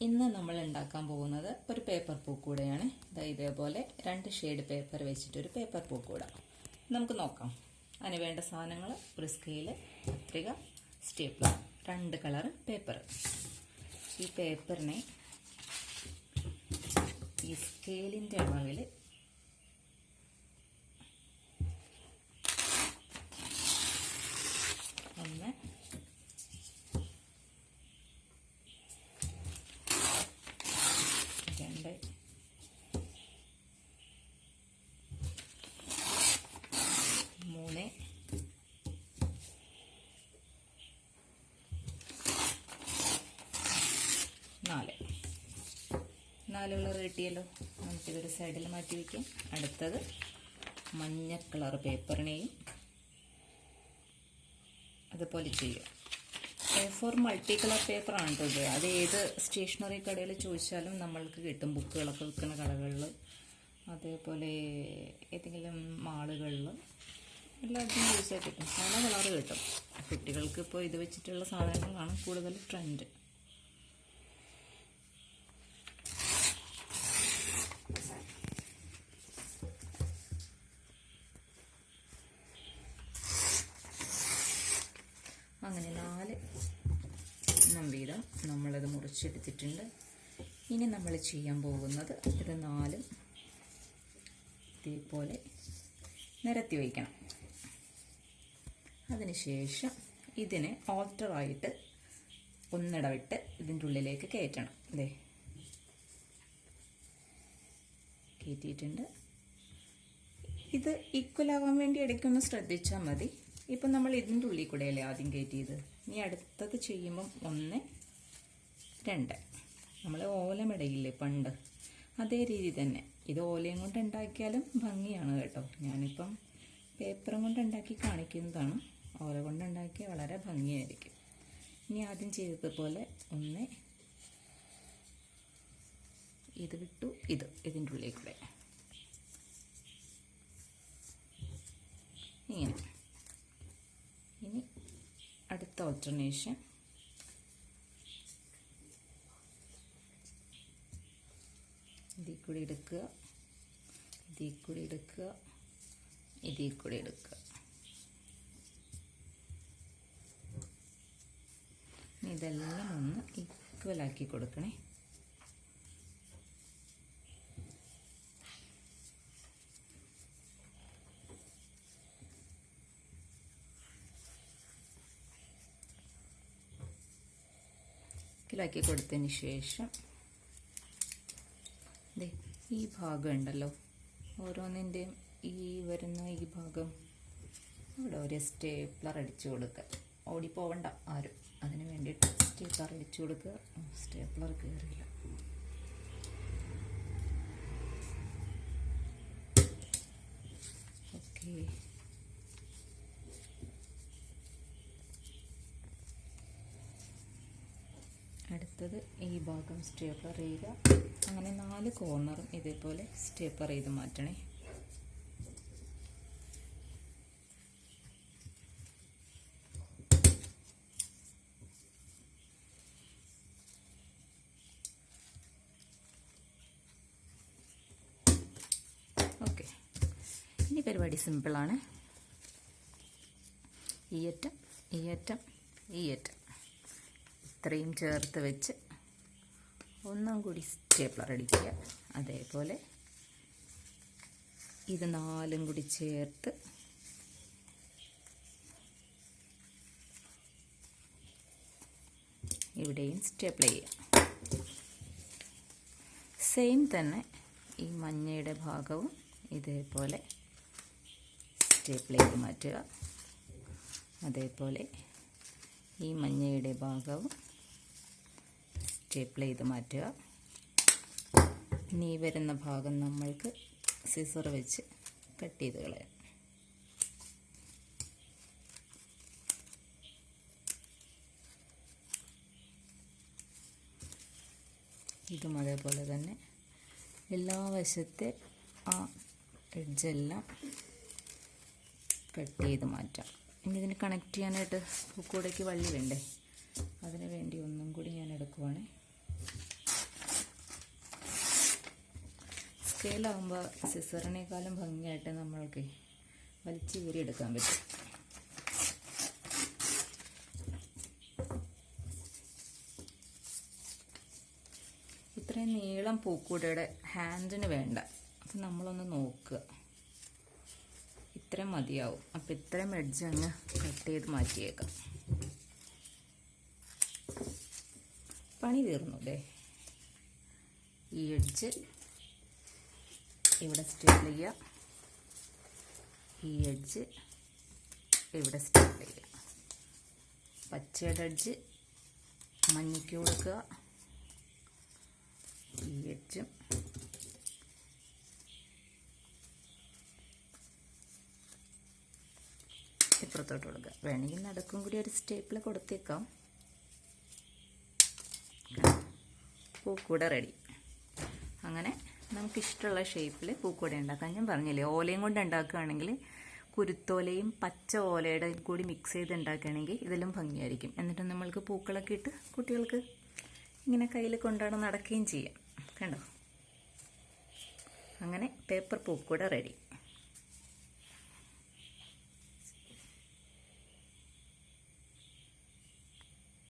ഇന്ന് നമ്മൾ ഉണ്ടാക്കാൻ പോകുന്നത് ഒരു പേപ്പർ പൂക്കൂടയാണ് ഇതാ ഇതേപോലെ രണ്ട് ഷെയ്ഡ് പേപ്പർ വെച്ചിട്ട് ഒരു പേപ്പർ പൂക്കൂട നമുക്ക് നോക്കാം. അതിന് വേണ്ട സാധനങ്ങൾ ഒരു സ്കെയിൽ കത്രിക സ്റ്റേപ്ലർ രണ്ട് കളർ പേപ്പർ ഈ പേപ്പറിനെ ഈ സ്കെയിലിന്റെ അളവിൽ ഒന്ന് രണ്ട് മൂന്ന് നാല് നാല് കളർ കിട്ടിയല്ലോ നമുക്കിതൊരു സൈഡിൽ മാറ്റി വയ്ക്കാം അടുത്തത് മഞ്ഞ കളർ പേപ്പറിനെയും അതുപോലെ ചെയ്യുക. എ ഫോർ മൾട്ടി കളർ പേപ്പറാണ് ഇത്. അത് ഏത് സ്റ്റേഷനറി കടയിൽ ചോദിച്ചാലും നമ്മൾക്ക് കിട്ടും. ബുക്കുകളൊക്കെ വിൽക്കുന്ന കടകളിൽ അതേപോലെ ഏതെങ്കിലും മാളുകളിൽ എല്ലാത്തിനും ചോദിച്ചാൽ കിട്ടും. പല കളർ കിട്ടും. കുട്ടികൾക്ക് ഇപ്പോൾ ഇത് വെച്ചിട്ടുള്ള സാധനങ്ങളാണ് കൂടുതൽ ട്രെൻഡ് അങ്ങനെ നാല്. വീതം നമ്മളത് മുറിച്ചെടുത്തിട്ടുണ്ട്. ഇനി നമ്മൾ ചെയ്യാൻ പോകുന്നത് ഇത് നാലും ഇതേപോലെ നിരത്തി വയ്ക്കണം. അതിനുശേഷം ഇതിനെ ഓൾട്ടറായിട്ട് ഒന്നിടവിട്ട് ഇതിന്റെ ഉള്ളിലേക്ക് കയറ്റണം. അല്ലേ കയറ്റിയിട്ടുണ്ട്. ഇത് ഈക്വൽ ആവാൻ വേണ്ടി ഇടയ്ക്കൊന്ന് ശ്രദ്ധിച്ചാൽ മതി. ഇപ്പം നമ്മൾ ഇതിന്റെ ഉള്ളിൽ കൂടെയല്ലേ ആദ്യം കയറ്റിയത്? ഇനി അടുത്തത് ചെയ്യുമ്പം ഒന്ന് രണ്ട്. നമ്മൾ ഓലമിടയില്ലേ പണ്ട്? അതേ രീതി തന്നെ. ഇത് ഓലയും കൊണ്ട് ഉണ്ടാക്കിയാലും ഭംഗിയാണ് കേട്ടോ. ഞാനിപ്പം പേപ്പറും കൊണ്ട് ഉണ്ടാക്കി കാണിക്കുന്നതാണ്. ഓല കൊണ്ട് ഉണ്ടാക്കിയാൽ വളരെ ഭംഗിയായിരിക്കും. ഇനി ആദ്യം ചെയ്തതുപോലെ ഒന്ന് ഇത് വിട്ടു ഇത് ഇതിന്റെ ഉള്ളിൽ കൂടെ. ഇങ്ങനെ. അടുത്ത ഓൾട്ടർനേഷൻ ഇതിൽ കൂടി എടുക്കുക. ഇതിൽ കൂടി എടുക്കുക. ഇതിൽ കൂടി എടുക്കുക. ഇതെല്ലാം ഒന്ന് ഈക്വലാക്കി കൊടുക്കണേ. കിലാക്കി കൊടുത്തതിന് ശേഷം ഈ ഭാഗം ഉണ്ടല്ലോ. ഓരോന്നിന്റെയും ഈ വരുന്ന ഈ ഭാഗം. ഇവിടെ ഒരു സ്റ്റേപ്ലർ അടിച്ചു കൊടുക്കുക. ഓടി പോവണ്ട ആരും. അതിന് വേണ്ടിയിട്ട് സ്റ്റേപ്ലർ അടിച്ചു കൊടുക്കുക. സ്റ്റേപ്ലർ കയറിയില്ല ഓക്കേ. അടുത്തത് ഈ ഭാഗം സ്റ്റേപ്പർ ചെയ്യുക. അങ്ങനെ നാല് കോർണറും ഇതേപോലെ സ്റ്റേപ്പർ ചെയ്ത് മാറ്റണേ. ഓക്കെ. ഇനി പരിപാടി സിമ്പിളാണ്. ഈ അറ്റം ഈ അറ്റം ഈ അറ്റം ഇത്രയും ചേർത്ത് വെച്ച് ഒന്നും കൂടി സ്റ്റേപ്ലർ അടിക്കുക അതേപോലെ ഇത് നാലും കൂടി ചേർത്ത് ഇവിടെയും സ്റ്റേപ്ലർ ചെയ്യുക സെയിം തന്നെ ഈ മഞ്ഞയുടെ ഭാഗവും ഇതേപോലെ ചെയ്ത് മാറ്റുക. അതേപോലെ ഈ മഞ്ഞയുടെ ഭാഗവും സ്റ്റേപ്പിൾ ചെയ്ത് മാറ്റുക. ഇനി വരുന്ന ഭാഗം നമ്മൾക്ക് സിസർ വെച്ച് കട്ട് ചെയ്ത് കളയാം. ഇതും അതേപോലെ തന്നെ എല്ലാ വശത്തെ ആ എഡ്ജെല്ലാം കട്ട് ചെയ്ത് മാറ്റാം. ഇനി ഇതിന് കണക്ട് ചെയ്യാനായിട്ട് കൂടേക്ക് വള്ളി വേണ്ടേ? അതിന് വേണ്ടി ഒന്നും കൂടി ഞാൻ എടുക്കുവാണേ. സ്കെയിലാകുമ്പോൾ സിസറിനേക്കാളും ഭംഗിയായിട്ട് നമ്മൾക്ക് വലിച്ചു കീറി എടുക്കാൻ പറ്റും. ഇത്രയും നീളം പൂക്കൂടയുടെ ഹാൻഡിന് വേണ്ട. അപ്പം നമ്മളൊന്ന് നോക്കുക. ഇത്രയും മതിയാവും. അപ്പം ഇത്രയും എഡ്ജ് അങ്ങ് കട്ട് ചെയ്ത് മാറ്റിയേക്കാം. പണി തീർന്നു അല്ലേ ഈ എഡ്ജ് ഇവിടെ സ്റ്റേബിൾ ചെയ്യുക. ഈ എഡ്ജ് ഇവിടെ സ്റ്റേബിൾ ചെയ്യുക. പച്ചയുടെ എഡ്ജ് മഞ്ഞയ്ക്ക് കൊടുക്കുക. ഈ എഡ്ജും ഇപ്പുറത്തോട്ട് കൊടുക്കുക. വേണമെങ്കിൽ നടക്കും കൂടി ഒരു സ്റ്റേപ്പിൾ കൊടുത്തേക്കാം. പൂക്കൂടെ റെഡി അങ്ങനെ നമുക്കിഷ്ടമുള്ള ഷേപ്പിൽ പൂക്കോട ഉണ്ടാക്കാം. ഞാൻ പറഞ്ഞില്ലേ ഓലയും കൊണ്ട് ഉണ്ടാക്കുകയാണെങ്കിൽ കുരുത്തോലയും പച്ച ഓലയുടെ കൂടി മിക്സ് ചെയ്ത് ഉണ്ടാക്കുകയാണെങ്കിൽ ഇതിലും ഭംഗിയായിരിക്കും. എന്നിട്ട് നമ്മൾക്ക് പൂക്കളൊക്കെ ഇട്ട് കുട്ടികൾക്ക് ഇങ്ങനെ കയ്യിൽ കൊണ്ടാണ് നടക്കുകയും ചെയ്യാം. കണ്ടോ? അങ്ങനെ പേപ്പർ പൂക്കൂടെ റെഡി